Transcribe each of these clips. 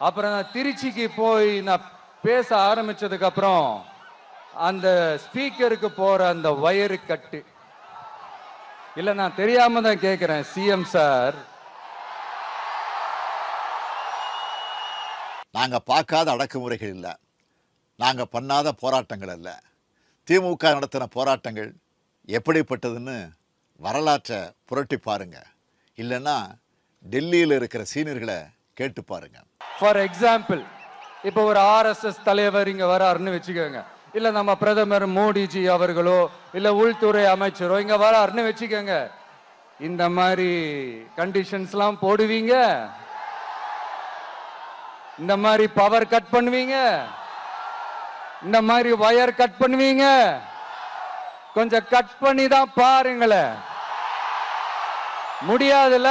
அப்புறம் நான் திருச்சிக்கு போய் நான் பேச ஆரம்பிச்சதுக்கு அப்புறம் அந்த ஸ்பீக்கருக்கு போற அந்த வயரு கட்டு. இல்ல நான் தெரியாம தான் கேட்கிறேன் சிஎம் சார். நாங்க பார்க்காத அடக்குமுறைகள் இல்லை. நாங்க பண்ணாத போராட்டங்கள் அல்ல. திமுக நடத்தின போராட்டங்கள் எப்படிப்பட்டதுன்னு வரலாற்றை புரட்டி பாருங்க. இல்லைன்னா டெல்லியில் இருக்கிற சீனியர்களை கேட்டு பாருங்கள் ஃபார் எக்ஸாம்பிள் இப்போ ஒரு ஆர்எஸ்எஸ் தலைவர் இங்கே வராருன்னு வச்சுக்கோங்க. இல்லை நம்ம பிரதமர் மோடிஜி அவர்களோ இல்லை உள்துறை அமைச்சரோ இங்கே வராருன்னு வச்சுக்கோங்க. இந்த மாதிரி கண்டிஷன்ஸ்லாம் போடுவீங்க? இந்த மாதிரி பவர் கட் பண்ணுவீங்க? இந்த மாதிரி வயர் கட் பண்ணுவீங்க? கொஞ்சம் கட் பண்ணி தான் பாருங்களேன். முடியாதுல்ல?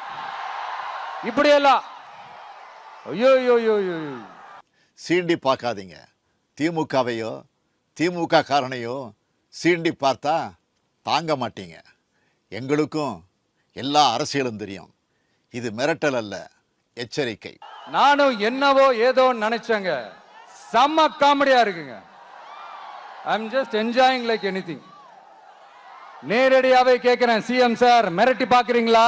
இப்படி எல்லாம் ஐயோ ஐயோ. சீண்டி பார்க்காதீங்க. திமுகவையோ திமுக காரனையோ சீண்டி பார்த்தா தாங்க மாட்டீங்க. எங்களுக்கும் எல்லா அரசியலும் தெரியும். இது மிரட்டல் அல்ல எச்சரிக்கை. நானும் என்னவோ ஏதோ நினைச்சேங்க. செம்ம காமெடியா இருக்குங்க. I am just enjoying like anything நேரடியாவே கேட்கிறேன் சிஎம் சார் மிரட்டி பாக்குறீங்களா